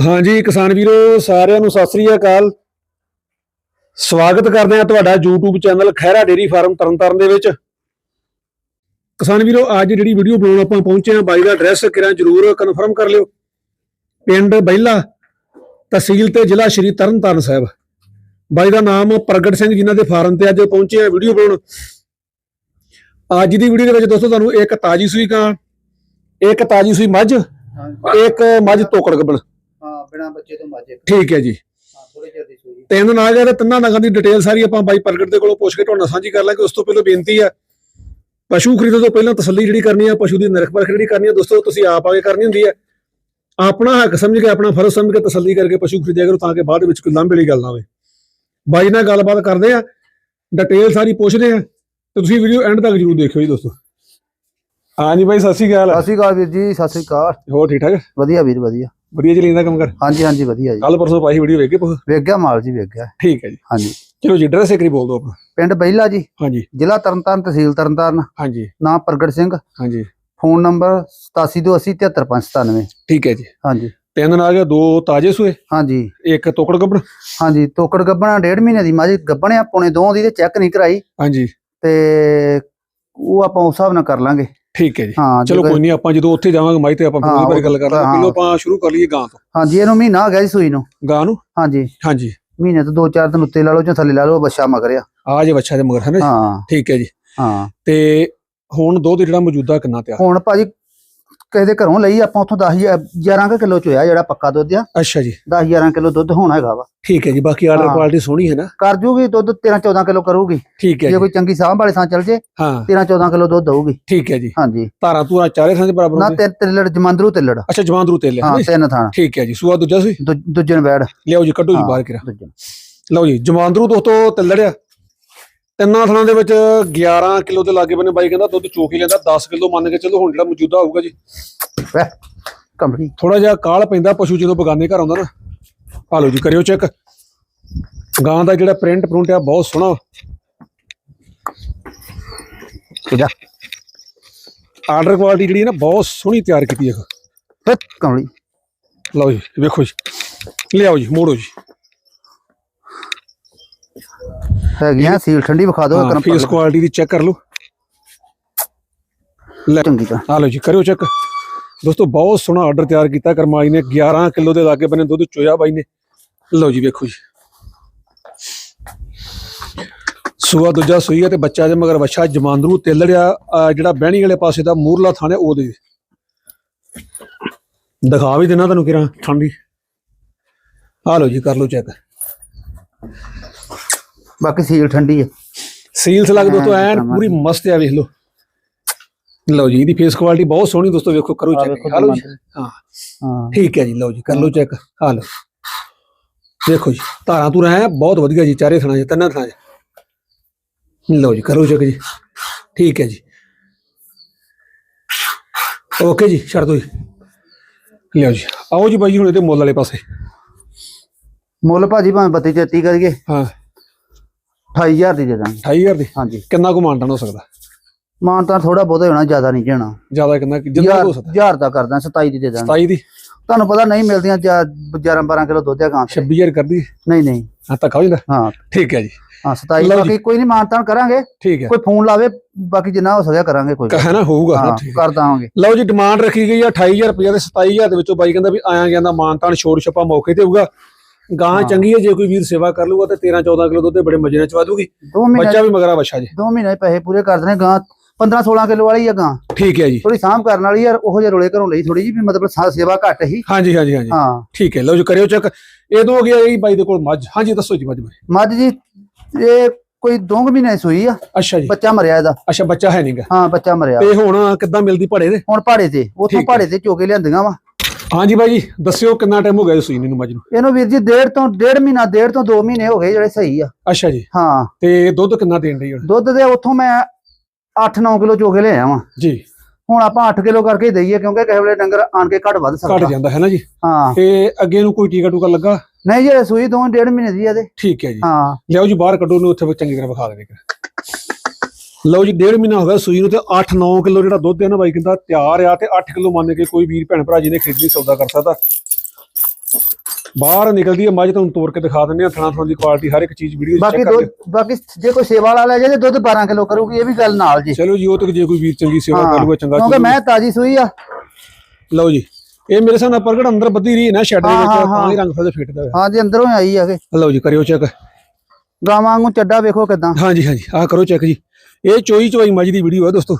ਹਾਂਜੀ ਕਿਸਾਨ ਵੀਰੋ ਸਾਰਿਆਂ ਨੂੰ ਸਤਿ ਸ੍ਰੀ ਅਕਾਲ। ਸਵਾਗਤ ਕਰਦੇ ਹਾਂ ਤੁਹਾਡਾ YouTube channel Khaira dairy farm Tarn Taran ਦੇ ਵਿੱਚ। ਕਿਸਾਨ ਵੀਰੋ ਅੱਜ ਜਿਹੜੀ ਵੀਡੀਓ ਬਣਾਉਣ ਆਪਾਂ ਪਹੁੰਚੇ ਹਾਂ ਬਾਈ ਦਾ ਐਡਰੈਸ ਕਿਰਾਂ ਜਰੂਰ ਕਨਫਰਮ ਕਰ ਲਿਓ। ਪਿੰਡ ਬਹਿਲਾ ਤਹਿਸੀਲ ਤੇ ਜ਼ਿਲ੍ਹਾ ਸ਼੍ਰੀ ਤਰਨਤਾਰਨ ਸਾਹਿਬ। ਬਾਈ ਦਾ ਨਾਮ ਪ੍ਰਗਟ ਸਿੰਘ ਜਿਨ੍ਹਾਂ ਦੇ ਫਾਰਮ ਤੇ ਅੱਜ ਪਹੁੰਚੇ ਆ ਵੀਡੀਓ ਬਣਾਉਣ। ਅੱਜ ਦੀ ਵੀਡੀਓ ਦੇ ਵਿੱਚ ਦੋਸਤੋ ਤੁਹਾਨੂੰ ਇੱਕ ਤਾਜੀ ਸੂਈ ਕਾਂ ਇੱਕ ਤਾਜੀ ਸੂਈ ਮੱਝ ਇੱਕ ਮੱਝ ਤੋਕੜ ਗੱਬਣ। ਬਿਨਾ ਬੱਚੇ ਤੋਂ ਮਾਜੇ ਠੀਕ ਹੈ ਜੀ। ਹਾਂ ਥੋੜੇ ਚਿਰ ਦੀ ਸੂਈ। ਤਿੰਨ ਨਾਲ ਜਿਹੜੇ ਤਿੰਨਾਂ ਨਗਾਂ ਦੀ ਡਿਟੇਲ ਸਾਰੀ ਆਪਾਂ ਬਾਈ ਪ੍ਰਗਟ ਦੇ ਕੋਲੋਂ ਪੁੱਛ ਕੇ ਤੁਹਾਡੇ ਸਾਂਝੀ ਕਰ ਲਾਂਗੇ। ਉਸ ਤੋਂ ਪਹਿਲਾਂ ਬੇਨਤੀ ਆ ਪਸ਼ੂ ਖਰੀਦਣ ਤੋਂ ਪਹਿਲਾਂ ਤਸੱਲੀ ਜਿਹੜੀ ਕਰਨੀ ਆ ਪਸ਼ੂ ਦੀ ਨਿਰਖ ਪਰਖ ਜਿਹੜੀ ਕਰਨੀ ਆ ਦੋਸਤੋ ਤੁਸੀਂ ਆਪ ਆਗੇ ਕਰਨੀ ਹੁੰਦੀ ਆ ਆਪਣਾ ਹੱਕ ਸਮਝ ਕੇ ਆਪਣਾ ਫਰਜ਼ ਸਮਝ ਕੇ ਤਸੱਲੀ ਕਰਕੇ ਪਸ਼ੂ ਖਰੀਦਿਆ ਕਰੋ ਤਾਂ ਕਿ ਬਾਅਦ ਵਿੱਚ ਕੋਈ ਲਾਂਭੇ ਵਾਲੀ ਗੱਲ ਨਾ ਹੋਵੇ। ਬਾਈ ਨਾਲ ਗੱਲਬਾਤ ਕਰਦੇ ਆ ਡਿਟੇਲ ਸਾਰੀ ਪੁੱਛਦੇ ਆ ਤੇ ਤੁਸੀਂ ਵੀਡੀਓ ਐਂਡ ਤੱਕ ਜਰੂਰ ਦੇਖਿਓ ਜੀ ਦੋਸਤੋ। ਹਾਂਜੀ ਬਾਈ ਸਤਿ ਸ਼੍ਰੀ ਅਕਾਲ। ਸਤਿ ਸ਼੍ਰੀ ਅਕਾਲ ਵੀਰ ਜੀ ਸਤਿ ਸ਼੍ਰੀ ਅਕਾਲ। ਹੋਰ ਠੀਕ ਠਾਕ? ਵਧੀਆ ਵੀਰ ਵਧੀਆ। ਵਧੀਆ ਜੀ ਲੈਂਦਾ ਕੰਮ ਕਰ? ਹਾਂਜੀ ਹਾਂਜੀ ਵਧੀਆ ਜੀ। ਕੱਲ ਪਰਸੋਂ ਪਾਈ ਵੀਡੀਓ ਵੇਖ ਕੇ ਪੁੱਛ। ਵੇਖ ਗਿਆ ਮਾਲ ਜੀ ਵੇਖ ਗਿਆ। ਠੀਕ ਹੈ ਜੀ। ਹਾਂਜੀ। ਚਲੋ ਜੀ ਐਡਰੈਸ ਇੱਕ ਬੋਲ ਦਿਓ ਆਪਣਾ। ਪਿੰਡ ਬਹਿਲਾ ਜੀ। ਹਾਂਜੀ। ਜ਼ਿਲ੍ਹਾ ਤਰਨਤਾਰਨ ਤਹਿਸੀਲ ਤਰਨਤਾਰਨ। ਹਾਂਜੀ। ਨਾਮ ਪ੍ਰਗਟ ਸਿੰਘ। ਹਾਂਜੀ। ਫੋਨ ਨੰਬਰ 8728073597 ਠੀਕ ਹੈ ਜੀ। ਹਾਂਜੀ। ਤਿੰਨ ਨਾਲ ਗਿਆ ਦੋ ਤਾਜੇ ਸੂਏ। ਹਾਂਜੀ। ਇੱਕ ਤੋਕੜ ਗੱਬੜ ਹਾਂਜੀ ਤੋਕੜ ਗੱਬਣਾ ਡੇਢ ਮਹੀਨੇ ਦੀ। ਮਾਜੀ ਗੱਬਣਿਆ ਪੌਣੇ ਦੋ ਦੀ ਤੇ ਚੈੱਕ ਨਹੀਂ ਕਰਾਈ। ਹਾਂਜੀ। ਤੇ ਉਹ ਆਪਾਂ ਉਸ ਹਿਸਾਬ ਨਾਲ ਕਰ ਲਾਂਗੇ। ਠੀਕ ਹੈ ਜੀ। ਹਾਂ ਚਲੋ ਕੋਈ ਨਹੀਂ ਆਪਾਂ ਜਦੋਂ ਉੱਥੇ ਜਾਵਾਂਗੇ ਮਾਈ ਤੇ ਆਪਾਂ ਪੂਰੀ ਬਾਰੇ ਗੱਲ ਕਰ ਲਾਂਗੇ। ਹਾਂ। ਪਹਿਲਾਂ ਆਪਾਂ ਸ਼ੁਰੂ ਕਰ ਲਈਏ ਗਾਂ ਤੋਂ। ਹਾਂਜੀ ਇਹਨੂੰ ਮਹੀਨਾ ਹੋ ਗਿਆ ਜੀ ਸੂਈ ਨੂੰ। ਗਾਂ ਨੂੰ? ਹਾਂਜੀ। ਹਾਂਜੀ। ਮਹੀਨੇ ਤੋਂ ਦੋ ਚਾਰ ਦਿਨ ਉੱਤੇ ਲਾ ਲਓ ਜਾਂ ਥੱਲੇ ਲਾ ਲਓ ਬੱਚਾ ਮਗਰਿਆ ਆ। ਜੇ ਬੱਚਾ ਦੇ ਮਗਰ ਹੈ ਨਾ ਠੀਕ ਹੈ ਜੀ। ਹਾਂ। ਤੇ ਹੁਣ ਦੁੱਧ ਜਿਹੜਾ ਮੌਜੂਦਾ ਕਿੰਨਾ ਤਿਆਰ ਹੁਣ ਭਾਜੀ ਕਿਸੇ ਦੇ ਘਰੋਂ ਲਈ ਆਪਾਂ ਉੱਥੋਂ 10 11 ਕਿਲੋ ਚ ਹੋਇਆ ਜਿਹੜਾ ਪੱਕਾ ਦੁੱਧ ਆ। ਅੱਛਾ ਜੀ। 10 11 ਕਿਲੋ ਦੁੱਧ ਹੋਣਾ ਹੈਗਾ ਵਾ। ਠੀਕ ਹੈ ਜੀ ਬਾਕੀ ਆਰਡਰ। ਕੁਆਲਿਟੀ ਸੋਹਣੀ ਹੈ ਨਾ। ਕਰ ਜੂਗੀ ਦੁੱਧ 13 14 ਕਿਲੋ ਕਰੂਗੀ। ਠੀਕ ਹੈ ਜੇ ਕੋਈ ਚੰਗੀ ਸਾਂਭ ਵਾਲੇ ਥਾਂ ਚੱਲ ਜੇ ਹਾਂ। 13 14 ਕਿਲੋ ਦੁੱਧ ਦਊਗੀ। ਠੀਕ ਹੈ ਜੀ। ਹਾਂਜੀ। ਧਾਰਾ ਤੂਰਾ ਚਾਰੇ ਥਾਂ ਦੇ ਬਰਾਬਰ ਨਾ ਤੇ ਤਿੱਲੜ ਜਮੰਦਰੂ ਤਿੱਲੜ ਅੱਛਾ ਜਵਾਂਦਰੂ ਤੇ ਲਿਆ ਹਾਂ ਤਿੰਨ ਥਾਂ। ਠੀਕ ਹੈ ਜੀ ਸੂਆ ਦੂਜਾ ਸੀ? ਦੂਜੇ ਨੂੰ ਬੈੜ। ਲਿਆਓ ਜੀ ਕੱਢੋ ਜੀ। ਬਾਹਰ ਕਿਰਾ। ਲਓ ਜੀ ਜਮਾਂਦਰੂ ਦੋਸਤੋ ਤਿੱਲੜਿਆ ਤਿੰਨਾਂ ਥਣਾਂ ਦੇ ਵਿੱਚ 11 ਕਿਲੋ ਦੇ ਲਾਗੇ ਬੰਨੇ ਬਾਈ ਕਹਿੰਦਾ ਦੁੱਧ ਚੋਕ ਹੀ ਲੈਂਦਾ 10 ਕਿਲੋ ਮੰਨ ਕੇ ਚੱਲੋ ਹੁਣ ਜਿਹੜਾ ਮੌਜੂਦਾ ਹੋਊਗਾ ਜੀ। ਕੰਪਨੀ ਥੋੜਾ ਜਿਹਾ ਕਾਲ ਪੈਂਦਾ ਪਸ਼ੂ ਜਦੋਂ ਬਗਾਨੇ ਘਰ ਆਉਂਦਾ ਨਾ ਆ ਲਓ ਜੀ ਕਰਿਓ ਚੈੱਕ। ਗਾਂ ਦਾ ਜਿਹੜਾ ਪ੍ਰਿੰਟ ਪ੍ਰਿੰਟ ਆ ਬਹੁਤ ਸੋਹਣਾ। ਕਿਦਾ ਆਰਡਰ ਕੁਆਲਿਟੀ ਜਿਹੜੀ ਹੈ ਨਾ ਬਹੁਤ ਸੋਹਣੀ ਤਿਆਰ ਕੀਤੀ ਹੈ। ਕੰਪਨੀ ਲਓ ਜੀ ਵੇਖੋ ਜੀ। ਲਿਆਓ ਜੀ ਮੋੜੋ ਜੀ। ਹੈਗੀਆਂ ਸੀਲ ਠੰਡੀ ਵਿਖਾ ਦਿਓ ਹਾਂ, ਫੇਸ ਕੁਆਲਿਟੀ ਦੀ ਚੈੱਕ ਕਰ ਲਓ। ਲੈ ਚੰਗੀ ਤਰ੍ਹਾਂ ਆ ਲਓ ਜੀ ਕਰਿਓ ਚੈੱਕ ਦੋਸਤੋ ਬਹੁਤ ਸੋਹਣਾ ਆਰਡਰ ਤਿਆਰ ਕੀਤਾ ਕਰਮਾਈ ਨੇ। 11 ਕਿਲੋ ਦੇ ਲਾਗੇ ਬਨੇ ਦੁੱਧ ਚੋਇਆ ਬਾਈ ਨੇ। ਲਓ ਜੀ ਵੇਖੋ ਜੀ। ਸੂਆ ਦੂਜਾ ਸੂਈ ਹੈ ਤੇ ਬੱਚਾ ਜੇ ਮਗਰ ਵੱਛਾ ਜਮਾਂਦਰੂ ਤੇਲੜਿਆ ਜਿਹੜਾ ਬਹਿਣੀ ਵਾਲੇ ਪਾਸੇ ਦਾ ਮੂਰਲਾ ਥਾਂ ਹੈ ਉਹਦੇ ਦਿਖਾ ਵੀ ਦੇਣਾ ਤੁਹਾਨੂੰ ਕਿਰਾਂ ਠੰਡੀ। ਆ ਲਓ ਜੀ ਕਰ ਲਓ ਚੈੱਕ ਬਾਕੀ ਸੀਲ ਠੰਡੀ ਹੈ ਸੀਲਸ ਲੱਗ ਦੋਸਤੋ ਹਾਂ, ਐਨ। ਪੂਰੀ ਮਸਤ ਆ ਵੇਖ ਲਓ। ਲਓ ਜੀ ਇਹਦੀ ਫੇਸ ਕੁਆਲਿਟੀ ਬਹੁਤ ਸੋਹਣੀ ਦੋਸਤੋ ਵੇਖੋ ਕਰੋ ਚੈੱਕ ਹਾਂ ਲਓ ਹਾਂ। ਹਾਂ। ਠੀਕ ਹੈ ਜੀ ਲਓ ਜੀ ਕਰ ਲਓ ਚੈੱਕ ਆ ਲਓ। ਦੇਖੋ ਜੀ ਧਾਰਾਂ ਤੂਰਾਂ ਹੈ ਬਹੁਤ ਵਧੀਆ ਜੀ ਚਾਰੇ ਥਣਾ ਜੀ ਤਿੰਨਾਂ ਥਣਾ ਜੀ ਲਓ ਜੀ ਕਰੋ ਚੈੱਕ ਜੀ। ਠੀਕ ਹੈ ਜੀ। ਓਕੇ ਜੀ ਛੱਡ ਦਿਓ ਜੀ। ਲਿਆਓ ਜੀ ਆਓ ਜੀ ਬਾਈ ਜੀ ਹੁਣ ਇਹਦੇ ਮੁੱਲ ਵਾਲੇ ਪਾਸੇ। ਮੁੱਲ ਭਾਜੀ ਭਾਵੇਂ 32 33 ਕਰੀਏ। ਹਾਂ। 28000 ਦੀ ਦੇ ਦਾਂਗੇ। 28000 ਦੀ? ਹਾਂਜੀ। ਕਿੰਨਾ ਕੁ ਮਾਨਟਨ ਹੋ ਸਕਦਾ? ਮਾਨ ਤਾਂ ਥੋੜਾ ਬਹੁਤਾ ਹੋਣਾ ਜ਼ਿਆਦਾ ਨਹੀਂ ਜਾਣਾ ਜ਼ਿਆਦਾ ਕਿੰਨਾ ਜਿੰਨਾ ਹੋ ਸਕਦਾ? 1000 ਦਾ ਕਰਦਾ 27 ਦੀ ਦੇ ਦਾਂਗੇ। 27 ਦੀ? ਤੁਹਾਨੂੰ ਪਤਾ ਨਹੀਂ ਮਿਲਦੀਆਂ 11 12 ਕਿਲੋ ਦੁੱਧ ਆ ਗਾਂ ਤੇ। 26000 ਕਰਦੀ? ਨਹੀਂ ਨਹੀਂ। ਹਾਂ ਤਾਂ ਜਾਂਦਾ। ਹਾਂ। ਠੀਕ ਹੈ ਜੀ। ਹਾਂ 27 ਲਓ ਜੀ। ਬਾਕੀ ਕੋਈ ਨਹੀਂ ਮਾਨਤਾਨ ਕਰਾਂਗੇ। ਠੀਕ ਹੈ। ਕੋਈ ਫੋਨ ਲਾਵੇ ਬਾਕੀ ਜਿੰਨਾ ਹੋ ਸਕਿਆ ਕਰਾਂਗੇ ਕੋਈ ਹੈ ਨਾ ਹੋਊਗਾ। ਨਾ ਠੀਕ ਕਰ ਦਾਂਗੇ। ਲਓ ਜੀ ਡਿਮਾਂਡ ਰੱਖੀ ਗਈ ਆ 28000 ਰੁਪਏ ਦੇ 27000 ਦੇ ਵਿੱਚੋਂ ਬਾਈ ਕਹਿੰਦਾ ਵੀ ਆਇਆ ਜਾਂਦਾ ਮਾਨਤਾਨ ਛੋੜ ਛਪਾ ਮੌਕੇ ਤੇ ਹੋਊਗਾ। ਗਾਂ। ਚੰਗੀ ਹੈ ਜੇ ਕੋਈ ਵੀਰ ਸੇਵਾ ਕਰ ਲੂਗਾ ਤੇ 13 14 ਕਿਲੋ ਦੁੱਧ ਤੇ ਬੜੇ ਮਜੇ ਨਾਲ ਚਵਾ ਦੂਗੀ ਬੱਚਾ ਵੀ ਮਗਰਾ ਬੱਚਾ ਜੀ। ਦੋ ਮਹੀਨੇ ਪੈਸੇ ਪੂਰੇ ਕਰ ਦੇਣੇ ਗਾਂ 15 16 ਕਿਲੋ ਵਾਲੀ ਆ ਗਾਂ। ਠੀਕ ਹੈ ਜੀ। ਥੋੜੀ ਸਾਂਭ ਕਰਨ ਵਾਲੀ ਯਾਰ ਉਹੋ ਜਿਹੇ ਰੋਲੇ ਘਰੋਂ ਲਈ ਥੋੜੀ ਜੀ ਵੀ ਮਤਲਬ ਸੇਵਾ ਘੱਟ ਹੀ। ਹਾਂਜੀ ਹਾਂਜੀ ਹਾਂਜੀ। ਹਾਂ। ਠੀਕ ਹੈ ਲਓ ਜੀ ਕਰਿਓ ਚੈੱਕ। ਇਹ ਦੋ ਹੋ ਗਿਆ ਇਹ ਬਾਈ ਦੇ ਕੋਲ ਮੱਝ। ਹਾਂਜੀ ਦੱਸੋ ਜੀ ਮੱਝ ਮੱਝ ਜੀ ਇਹ ਕੋਈ ਦੋ ਕੁ ਮਹੀਨੇ ਸੂਈ ਆ। ਅੱਛਾ ਜੀ। ਬੱਚਾ ਮਰਿਆ ਇਹਦਾ। ਅੱਛਾ ਬੱਚਾ ਹੈ ਨਹੀਂਗਾ ਹਾਂ ਬੱਚਾ ਮਰਿਆ। ਤੇ ਹੁਣ ਕਿੱਦਾਂ ਮਿਲਦੀ ਭੜੇ ਦੇ? ਹੁਣ ਪਹਾੜੇ ਤੇ ਉੱਥੋਂ। ਪਹਾੜੇ ਤੇ ਚੋਕੇ ਲਿਆਂਦੀਆਂ ਵਾ। ਹਾਂਜੀ ਬਾਈ ਜੀ ਦੱਸਿਓ ਕਿੰਨਾ ਟਾਈਮ ਹੋ ਗਿਆ ਸੂਈ ਨੂੰ ਮੱਝ ਨੂੰ? ਇਹਨੂੰ ਵੀਰ ਜੀ ਡੇਢ ਤੋਂ ਡੇਢ ਮਹੀਨਾ ਡੇਢ ਤੋਂ 2 ਮਹੀਨੇ ਹੋ ਗਏ ਜਿਹੜੇ ਸਹੀ ਆ। ਅੱਛਾ ਜੀ। ਹਾਂ। ਤੇ ਦੁੱਧ ਕਿੰਨਾ ਦੇਣ ਡਈ ਹੁਣ? ਦੁੱਧ ਦੇ ਉੱਥੋਂ ਮੈਂ 8-9 ਕਿਲੋ ਚੋਕੇ ਲਿਆਇਆ ਵਾਂ ਜੀ। ਹੁਣ ਆਪਾਂ 8 ਕਿਲੋ ਕਰਕੇ ਦਈਏ ਕਿਉਂਕਿ ਕਿਸੇ ਵੇਲੇ ਡੰਗਰ ਆਣ ਕੇ ਘੱਟ ਵੱਧ ਘਟ ਸਕਦਾ ਜਾਂਦਾ ਹੈ ਨਾ ਜੀ? ਹਾਂ। ਤੇ ਅੱਗੇ ਨੂੰ ਕੋਈ ਟੀਕਾ ਟੂਕਾ ਲੱਗਾ? ਨਹੀਂ ਜੇ ਸੂਈ ਦੋ ਡੇਢ ਮਹੀਨੇ ਦੀ ਆ ਤੇ ਠੀਕ ਹੈ ਜੀ। ਹਾਂ। ਲਿਆਓ ਜੀ ਬਾਹਰ ਕੱਢੋ ਨੂੰ ਉੱਥੇ ਚੰਗੀ ਤਰ੍ਹਾਂ ਵਿਖਾ ਦੇਣੇ ਲਓ ਜੀ ਡੇਢ ਮਹੀਨਾ ਹੋ ਗਿਆ ਸੂਈ ਨੂੰ ਤੇ 8-9 ਕਿਲੋ ਜਿਹੜਾ ਦੁੱਧ ਹੈ ਨਾ ਬਾਈ ਕਹਿੰਦਾ ਤਿਆਰ ਆ ਤੇ 8 ਕਿਲੋ ਮੰਨ ਕੇ ਕੋਈ ਵੀਰ ਭੈਣ ਭਰਾ ਜੀ ਨੇ ਖਰੀਦਣੀ ਸੌਦਾ ਕਰ ਸਕਦਾ। ਬਾਹਰ ਨਿਕਲਦੀ ਹੈ ਮੱਝ ਤੁਹਾਨੂੰ ਤੋੜ ਕੇ ਦਿਖਾ ਦਿੰਦੇ ਆ ਥਣਾ ਥਣਾ ਦੀ ਕੁਆਲਿਟੀ ਹਰ ਇੱਕ ਚੀਜ਼ ਵੀਡੀਓ ਬਾਕੀ ਦੁੱਧ ਬਾਕੀ ਜੇ ਕੋਈ ਸੇਵਾ ਵਾਲਾ ਲੈ ਜਾਏ ਤੇ ਦੁੱਧ 12 ਕਿਲੋ ਕਰੂਗੀ ਇਹ ਵੀ ਗੱਲ ਨਾਲ ਜੀ। ਚਲੋ ਜੀ ਉਹ ਤੱਕ ਜੇ ਕੋਈ ਵੀਰ ਚੰਗੀ ਸੇਵਾ ਕਰ ਲੂਗਾ ਚੰਗਾ ਕਿਉਂਕਿ ਮੈਂ ਤਾਜੀ ਸੂਈ ਆ। ਲਓ ਜੀ ਇਹ ਮੇਰੇ ਸਾਹਮਣੇ ਪ੍ਰਗਟ ਅੰਦਰ ਬੱਦੀ ਰਹੀ ਹੈ ਨਾ ਸ਼ੈਡ ਦੇ ਵਿੱਚ ਤਾਂ ਹੀ। ਰੰਗ ਫਸਾ ਫਿੱਟਦਾ ਹਾਂ ਜੀ ਅੰਦਰੋਂ ਆਈ ਆ ਕੇ ਲਓ ਜੀ ਕਰਿਓ ਚੈੱਕ ਗਾਵਾਂ ਵਾਂਗੂ ਚੱਡਾ ਵੇਖੋ ਕਿਦਾਂ। ਹਾਂਜੀ ਹਾਂਜੀ ਆਹ ਕਰੋ ਚੈੱਕ ਜੀ। ਇਹ ਚੋਈ ਚੋਈ ਮੱਝ ਦੀ ਵੀਡੀਓ ਹੈ ਦੋਸਤੋ।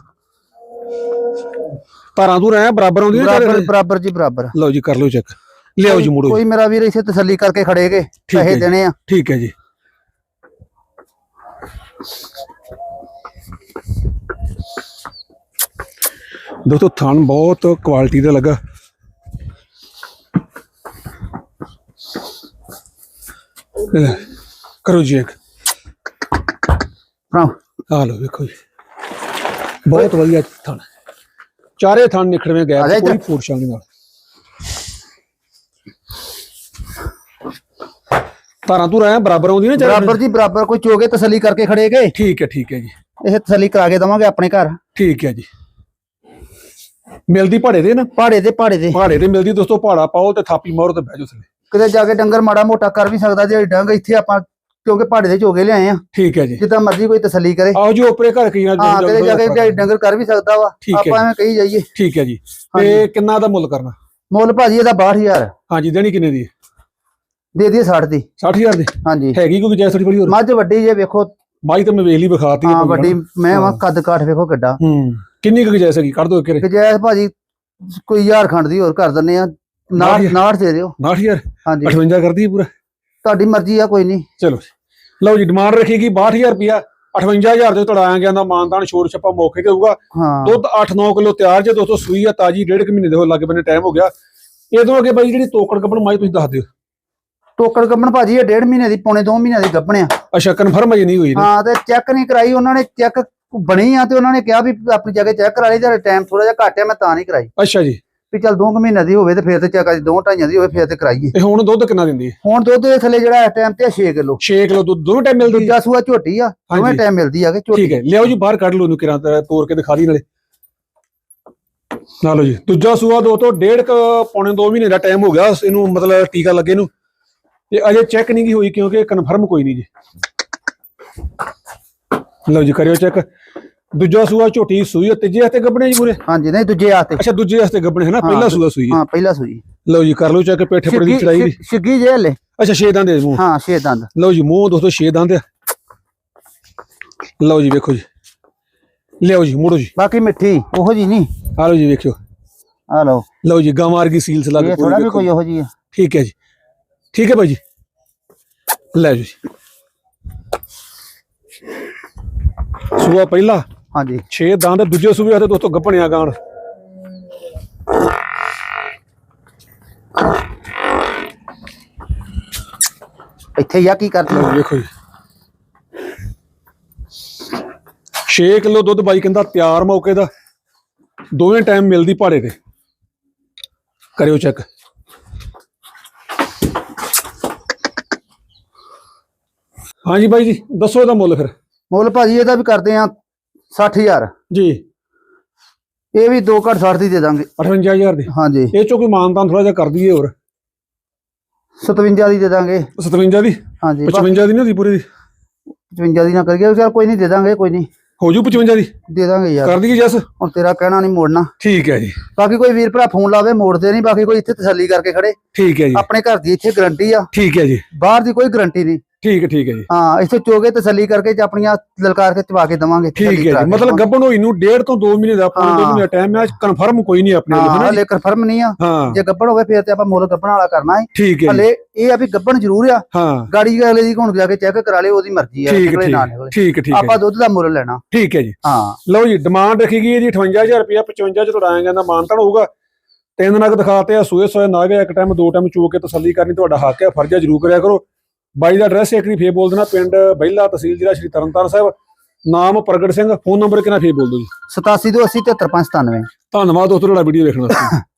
ਧਾਰਾਂ ਤੋਂ ਰਹਿ ਬਰਾਬਰ ਆਉਂਦੀ ਬਰਾਬਰ ਬਰਾਬਰ ਜੀ ਬਰਾਬਰ। ਲਓ ਜੀ ਕਰ ਲਓ ਚੈੱਕ ਲਿਆਓ ਜੀ ਮੁੜੋ। ਕੋਈ ਮੇਰਾ ਵੀਰ ਇਸੇ ਤਸੱਲੀ ਕਰਕੇ ਖੜੇਗੇ ਪੈਸੇ। ਦੇਣੇ ਆ। ਠੀਕ ਹੈ ਜੀ। ਦੋਸਤੋ ਥਣ ਬਹੁਤ ਕੁਆਲਿਟੀ ਦਾ ਲੱਗਾ। ਕਰੋ ਜੀ ਇੱਕ। ਹਾਂ ਆ ਲਓ ਵੇਖੋ ਜੀ। ਬਹੁਤ ਵਧੀਆ ਥਣ। ਚਾਰੇ ਥਣ ਨਿਖੜਵੇਂ ਗਏ। ਕੋਈ ਫੂਟ ਸ਼ਾਂਗ ਨਾਲ। ਤਾਰਾਂ ਤੂੰ ਰਹਿ ਬਰਾਬਰ ਆਉਂਦੀ ਨਾ ਚਾਰੇ ਬਰਾਬਰ ਜੀ ਬਰਾਬਰ। ਕੋਈ ਚੋਗੇ ਤਸੱਲੀ ਕਰਕੇ ਖੜੇਗੇ ਠੀਕ ਹੈ ਠੀਕ ਹੈ ਜੀ। ਇਹ ਤਸੱਲੀ ਕਰਾ ਕੇ ਦਵਾਂਗੇ ਆਪਣੇ ਘਰ। ਠੀਕ ਹੈ ਜੀ। ਮਿਲਦੀ ਭਾੜੇ ਦੇ ਨਾ? ਪਹਾੜੇ ਦੇ ਪਹਾੜੇ ਦੇ। ਭਾੜੇ ਤੇ ਮਿਲਦੀ ਦੋਸਤੋ ਭਾੜਾ ਪਾਓ ਤੇ ਥਾਪੀ ਮਾਰੋ ਤੇ ਬਹਿ ਜਾਓ ਥੱਲੇ। ਕਿਤੇ ਜਾ ਕੇ ਡੰਗਰ ਮਾੜਾ ਮੋਟਾ ਕਰ ਵੀ ਸਕਦਾ ਜੇ ਡੰਗ ਇੱਥੇ ਆਪਾਂ ਕਿਉਂਕਿ ਪਹਾੜੇ ਦੇ ਚੋਗੇ ਲਿਆਏ ਆ। ਠੀਕ ਹੈ ਜੀ। ਜਿੱਦਾਂ ਮਰਜ਼ੀ ਕੋਈ ਤਸੱਲੀ ਕਰੇ। ਆਓ ਜੀ ਉਪਰੇ ਘਰ ਕੀ ਨਾ ਹਾਂ ਕਿਤੇ ਜਾ ਕੇ ਡੰਗਰ ਕਰ ਵੀ ਸਕਦਾ ਵਾ। ਆਪਾਂ ਐਵੇਂ ਕਹੀ ਜਾਈਏ। ਠੀਕ ਹੈ ਜੀ। ਤੇ ਕਿੰਨਾ ਦਾ ਮੁੱਲ ਕਰਨਾ? ਮੁੱਲ ਭਾਜੀ ਇਹਦਾ 62000 ਹਾਂਜੀ ਦੇਣੀ ਕਿੰਨੇ ਦੀ? ਦੇ ਦਈਏ 60 ਦੀ। 60000 ਦੀ? ਹਾਂਜੀ। ਹੈਗੀ ਕੋਈ ਜੈਸ ਥੋੜੀ ਬੜੀ ਹੋਰ? ਮੱਝ ਵੱਡੀ ਜੇ ਵੇਖੋ। ਮਾਈ ਤਾਂ ਮੈਂ ਵੇਖ ਲਈ ਵਿਖਾਤੀ ਹਾਂ ਵੱਡੀ। ਮੈਂ ਵਾ ਕੱਦ ਕਾਠ ਵੇਖੋ ਕਿੱਡਾ। ਹੂੰ। ਕਿੰਨੀ ਕੁ ਜੈਸ ਹੈਗੀ? ਕੱਢ ਦੋ ਇੱਕ ਰੇ ਗਜੈਸ ਭਾਜੀ ਕੋਈ ਹਜ਼ਾਰ ਖੰਡ ਦੀ ਹੋਰ ਕਰ ਦਿੰਨੇ ਆ। ਨਾੜ ਨਾੜ- ਨਾੜ ਦੇ ਦਿਓ। 60000 ਹਾਂਜੀ। 58 ਕਰਦੀ ਪੂਰਾ। ਤੁਹਾਡੀ ਮਰਜ਼ੀ ਆ ਕੋਈ ਨਹੀਂ। ਚਲੋ ਜੀ। ਲਓ ਜੀ ਡਿਮਾਂਡ ਰੱਖੇਗੀ 62000 ਰੁਪਿਆ 58000 ਦੇ ਤੁਹਾਡਾ ਆਇਆ ਗਿਆ ਦਾ ਮਾਨਦਾਨ ਛੋੜ ਛੱਪਾ ਮੌਕੇ ਤੇ ਹੋਊਗਾ। ਹਾਂ। ਦੁੱਧ 8-9 ਕਿਲੋ ਤਿਆਰ ਜੇ ਦੋਸਤੋ ਸੂਈ ਆ ਤਾਜੀ ਡੇਢ ਕੁ ਮਹੀਨੇ ਦੇ ਹੋ ਲੱਗੇ ਬੰਨੇ ਟਾਈਮ ਹੋ ਗਿਆ। ਇਹਦੋਂ ਅੱਗੇ ਬਾਈ ਜਿਹੜੀ ਤੋਕੜ ਕੱਪਣ ਮਾਈ ਤੁਸੀਂ ਦੱਸ ਦਿਓ। ਟੋਕਰ ਗੱਬਣ ਭਾਜੀ ਇਹ ਡੇਢ ਮਹੀਨੇ ਦੀ ਪੌਣੇ 2 ਮਹੀਨਿਆਂ ਦੀ ਗੱਬਣ ਆ। ਅੱਛਾ ਕਨਫਰਮ ਅਜੇ ਨਹੀਂ ਹੋਈ ਨਾ ਹਾਂ ਤੇ ਚੈੱਕ ਨਹੀਂ ਕਰਾਈ ਉਹਨਾਂ ਨੇ ਚੈੱਕ ਬਣੀ ਆ ਤੇ ਉਹਨਾਂ ਨੇ ਕਿਹਾ ਵੀ ਆਪਣੀ ਜਗ੍ਹਾ ਚੈੱਕ ਕਰਾ ਲਈ ਤੇ ਟਾਈਮ ਥੋੜਾ ਜਿਹਾ ਘੱਟ ਆ ਮੈਂ ਤਾਂ ਨਹੀਂ ਕਰਾਈ। ਅੱਛਾ ਜੀ। ਵੀ ਚੱਲ 2 ਮਹੀਨੇ ਦੀ ਹੋਵੇ ਤੇ ਫਿਰ ਤੇ ਚੈੱਕ ਦੋ ਢਾਈਆਂ ਦੀ ਹੋਵੇ ਫਿਰ ਤੇ ਕਰਾਈਏ। ਇਹ ਹੁਣ ਦੁੱਧ ਕਿੰਨਾ ਦਿੰਦੀ ਹੈ? ਹੁਣ ਦੁੱਧ ਦੇ ਥੱਲੇ ਜਿਹੜਾ ਇਸ ਟਾਈਮ ਤੇ 6 ਕਿਲੋ। 6 ਕਿਲੋ ਦੁੱਧ ਦੋਵੇਂ ਟਾਈਮ ਮਿਲਦੀ? ਦੂਜਾ ਸੂਆ ਝੋਟੀ ਆ ਦੋਵੇਂ। ਟਾਈਮ ਮਿਲਦੀ ਆ ਕਿ ਝੋਟੀ। ਠੀਕ ਹੈ ਲਿਆਓ ਜੀ ਬਾਹਰ ਕੱਢ ਲਓ ਇਹਨੂੰ ਕਿਰਾਂ ਤੋੜ ਕੇ ਦਿਖਾ ਦੀ ਨਾਲੇ। ਨਾ ਲਓ ਜੀ ਦੂਜਾ ਸੂਆ ਦੋ ਤੋਂ ਡੇਢ ਕੁ ਪੌਣੇ 2 ਮਹੀਨੇ ਦਾ ਟਾਈਮ ਹੋ ਗਿਆ ਇਹਨੂੰ ਮਤਲਬ ਟੀਕਾ ਲੱਗੇ ਨੂੰ। ਤੇ ਅਜੇ ਚੈੱਕ ਨਹੀਂ ਕੀ ਹੋਈ ਕਿਉਂਕਿ ਕਨਫਰਮ ਕੋਈ ਨਹੀਂ ਜੀ। ਲਓ ਜੀ ਕਰਿਓ ਚੈੱਕ ਦੂਜਾ ਸੂਆ ਝੋਟੀ ਸੂਈ ਆ, ਤੀਜੇ ਹੱਥੇ ਗੱਬਣੇ ਜੀ ਪੂਰੇ? ਹਾਂਜੀ ਨਹੀਂ ਦੂਜੇ ਆਤੇ ਅੱਛਾ ਦੂਜੇ ਹੱਥੇ ਗੱਬਣੇ ਹੈ ਨਾ ਹਾਂ, ਪਹਿਲਾ ਸੂਆ ਸੂਈ ਹੈ। ਹਾਂ ਪਹਿਲਾ ਸੂਈ। ਲਓ ਜੀ ਕਰ ਲਓ ਚੈੱਕ ਪੇਠੇ ਪੜੀ ਚੜਾਈ ਦੀ ਛਿੱਗੀ ਜੇ ਹਲੇ? ਅੱਛਾ ਛੇ ਦੰਦ ਦੇ ਮੂੰਹ। ਹਾਂ ਛੇ ਦੰਦ। ਲਓ ਜੀ ਮੂੰਹ ਦੋਸਤੋ ਛੇ ਦੰਦ ਆ। ਲਓ ਜੀ ਵੇਖੋ ਜੀ। ਲਿਆਓ ਜੀ ਮੁੜੋ ਜੀ। ਬਾਕੀ ਮਿੱਠੀ ਉਹੋ ਜੀ ਨਹੀਂ। ਆ ਲਓ ਜੀ ਵੇਖਿਓ। ਆ ਲਓ। ਲਓ ਜੀ ਗਾਂ ਵਰਗੀ ਸੀਲਸ ਲਾ ਕੇ ਇਹ ਪੂਰੀ ਥੋੜਾ ਵੀ ਕੋਈ ਉਹੋ ਜੀ ਆ। ਠੀਕ ਹੈ ਜੀ। ਠੀਕ ਹੈ ਭਾਈ ਜੀ। ਲੈ ਜਾਓ ਜੀ। ਸੂਆ ਪਹਿਲਾ। ਹਾਂਜੀ। 6 ਦੰਦ ਦੂਜੇ ਸੂਏ ਹੱਥੇ ਦੋਸਤੋ ਗੱਪਣਿਆ ਗਾਣ। ਇੱਥੇ ਹੀ ਆ ਕੀ ਕਰਦੇ ਲਓ ਵੇਖੋ ਜੀ। 6 ਕਿਲੋ ਦੁੱਧ ਬਾਈ ਕਹਿੰਦਾ ਤਿਆਰ ਮੌਕੇ ਦਾ। ਦੋਵੇਂ ਟਾਈਮ ਮਿਲਦੀ ਭਾੜੇ ਤੇ। ਕਰਿਓ ਚੈੱਕ ਹਾਂਜੀ ਬਾਈ ਜੀ ਦੱਸੋ ਇਹਦਾ ਮੁੱਲ ਫਿਰ। ਮੁੱਲ ਭਾਜੀ ਇਹਦਾ ਵੀ ਕਰਦੇ ਆ 60000 ਜੀ। ਇਹ ਵੀ 2 ਘੱਟ 60 ਦੀ ਦੇ ਦਾਂਗੇ। 58000 ਦੀ। ਹਾਂਜੀ। ਇਹ ਚੋਂ ਕੋਈ ਮਾਨਤਾਨ ਥੋੜਾ ਜਿਹਾ ਕਰ ਦਈਏ ਹੋਰ। 57 ਦੀ ਦੇ ਦਾਂਗੇ। 57 ਦੀ? ਹਾਂਜੀ। 55 ਦੀ ਨਹੀਂ ਹੁੰਦੀ ਪੂਰੀ ਦੀ? 55 ਦੀ ਨਾ ਕਰੀਏ। ਚਲ ਕੋਈ ਨਹੀਂ ਦੇ ਦਾਂਗੇ ਕੋਈ ਨਹੀਂ। ਹੋ ਜੂ 55 ਦੀ? ਦੇ ਦਾਂਗੇ ਯਾਰ। ਕਰ ਦਈਏ ਜਸ? ਹੁਣ ਤੇਰਾ ਕਹਿਣਾ ਨਹੀਂ ਮੋੜਨਾ। ਠੀਕ ਹੈ ਜੀ। ਬਾਕੀ ਕੋਈ ਵੀਰ ਭਰਾ ਫੋਨ ਲਾਵੇ ਮੋੜਦੇ ਨਹੀਂ। ਬਾਕੀ ਕੋਈ ਇੱਥੇ ਤਸੱਲੀ ਕਰਕੇ ਖੜੇ। ਠੀਕ ਹੈ ਜੀ। ਆਪਣੇ ਘਰ ਦੀ ਇੱਥੇ ਗਰੰਟੀ ਆ। ਠੀਕ ਹੈ ਜੀ। ਬਾਹਰ ਦੀ ਕੋਈ ਗਰੰਟੀ ਨਹੀਂ। ਠੀਕ ਹੈ ਠੀਕ ਹੈ ਜੀ। ਹਾਂ ਇੱਥੇ ਚੋਗੇ ਤਸੱਲੀ ਕਰਕੇ ਤੇ ਆਪਣੀਆਂ ਲਲਕਾਰ ਕੇ ਚਵਾ ਕੇ ਦਵਾਂਗੇ ਠੀਕ ਹੈ ਜੀ। ਮਤਲਬ ਗੱਬਣ ਹੋਈ ਨੂੰ ਡੇਢ ਤੋਂ 2 ਮਹੀਨੇ ਦਾ ਪੌਣੇ 2 ਹਾਂ। ਮਹੀਨੇ ਦਾ ਟਾਈਮ ਹੈ ਕਨਫਰਮ ਕੋਈ ਨਹੀਂ ਆਪਣੇ ਹਾਂ ਹੈ ਜੀ? ਹਲੇ ਕਨਫਰਮ ਨਹੀਂ ਆ। ਹਾਂ। ਜੇ ਗੱਬਣ ਹੋਵੇ ਫਿਰ ਤੇ ਆਪਾਂ ਮੁੱਲ ਗੱਬਣ ਵਾਲਾ ਕਰਨਾ ਹੈ। ਠੀਕ ਹੈ ਹਲੇ ਇਹ ਆ ਵੀ ਗੱਬਣ ਜ਼ਰੂਰ ਆ। ਹਾਂ। ਗਾੜੀ ਵਾਲੇ ਦੀ ਹੁਣ ਜਾ ਕੇ ਚੈੱਕ ਕਰਾ ਲਿਓ ਉਹਦੀ ਮਰਜ਼ੀ ਨਿਕਲੇ ਠੀਕ ਨਾ ਨਿਕਲੇ ਠੀਕ ਹੈ, ਠੀਕ ਹੈ ਆਪਾਂ ਦੁੱਧ ਦਾ ਮੁੱਲ ਲੈਣਾ। ਠੀਕ ਹੈ ਜੀ। ਹਾਂ। ਲਓ ਜੀ ਡਿਮਾਂਡ ਰੱਖੀ ਗਈ ਹੈ ਜੀ 58000 ਰੁਪਇਆ 55 ਚ ਤੁਹਾਡਾ ਆਏਗਾ ਦਾ ਮਾਨਤਾਨ ਹੋਊਗਾ। ਤਿੰਨ ਨਗ ਦਿਖਾਤੇ ਆ ਸੂਏ ਸੋਏ ਨਾਗ ਇੱਕ ਟਾਈਮ ਦੋ ਟਾਈਮ ਚੋ ਕੇ ਤਸੱਲੀ ਕਰਨੀ ਤੁਹਾਡਾ ਹੱਕ ਹੈ ਫਰਜ਼ ਹੈ ਜ਼ਰੂਰ ਕਰਿਆ ਕਰੋ। ਬਾਈ ਦਾ ਐਡਰੈਸ ਇੱਕ ਵਾਰੀ ਫੇਰ ਬੋਲ ਦੇਣਾ ਪਿੰਡ ਬਹਿਲਾ ਤਹਿਸੀਲ ਜ਼ਿਲ੍ਹਾ ਸ਼੍ਰੀ ਤਰਨਤਾਰਨ ਸਾਹਿਬ। ਨਾਮ ਪ੍ਰਗਟ ਸਿੰਘ ਫੋਨ ਨੰਬਰ ਕਿੰਨਾ ਫੇਰ ਬੋਲ ਦਿਓ ਜੀ? 87 ਤੋਂ 80 73 95 ਧੰਨਵਾਦ ਦੋਸਤੋ ਤੁਹਾਡਾ ਵੀਡੀਓ ਵਾਸਤੇ।